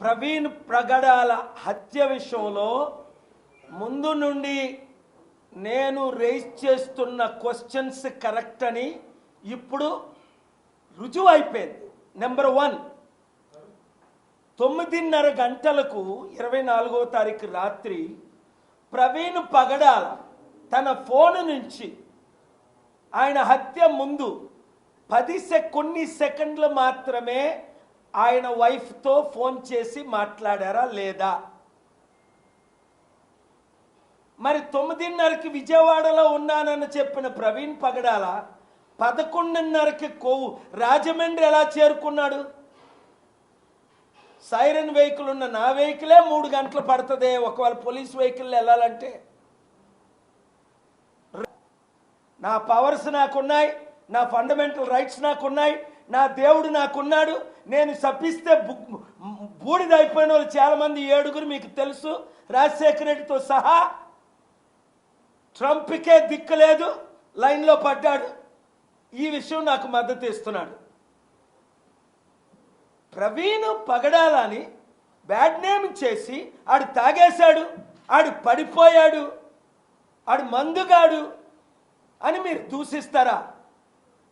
ప్రవీణ్ ప్రగడాల హత్య విషయంలో ముందు నుండి నేను రేజ్ చేస్తున్న క్వశ్చన్స్ కరెక్ట్ అని ఇప్పుడు రుజువు అయిపోయింది నెంబర్ వన్ తొమ్మిదిన్నర గంటలకు ఇరవై నాలుగో తారీఖు రాత్రి ప్రవీణ్ పగడాల తన ఫోన్ నుంచి ఆయన హత్య ముందు పది సె కొన్ని సెకండ్లు మాత్రమే ఆయన వైఫ్తో ఫోన్ చేసి మాట్లాడారా లేదా? మరి తొమ్మిదిన్నరకి విజయవాడలో ఉన్నానని చెప్పిన ప్రవీణ్ పగడాల పదకొండున్నరకి కొవ్వు రాజమండ్రి ఎలా చేరుకున్నాడు? సైరన్ వెహికల్ ఉన్న నా వెహికలే మూడు గంటలు పడుతుంది. ఒకవేళ పోలీస్ వెహికల్ వెళ్ళాలంటే. నా పవర్స్ నాకున్నాయి నా ఫండమెంటల్ రైట్స్ నాకున్నాయి నా దేవుడు నాకున్నాడు. నేను శపిస్తే బు- బూడిద అయిపోయిన వాళ్ళు చాలా మంది ఏడుగురు మీకు తెలుసు. రాజశేఖర రెడ్డితో సహా ట్రంప్కే దిక్కలేదు లైన్లో పడ్డాడు. ఈ విషయం నాకు మద్దతు ఇస్తున్నాడు. ప్రవీణ్ పగడాలని బ్యాడ్ నేమ్ చేసి ఆడు తాగేశాడు ఆడు పడిపోయాడు ఆడు మందుగాడు అని మీరు దూషిస్తారా?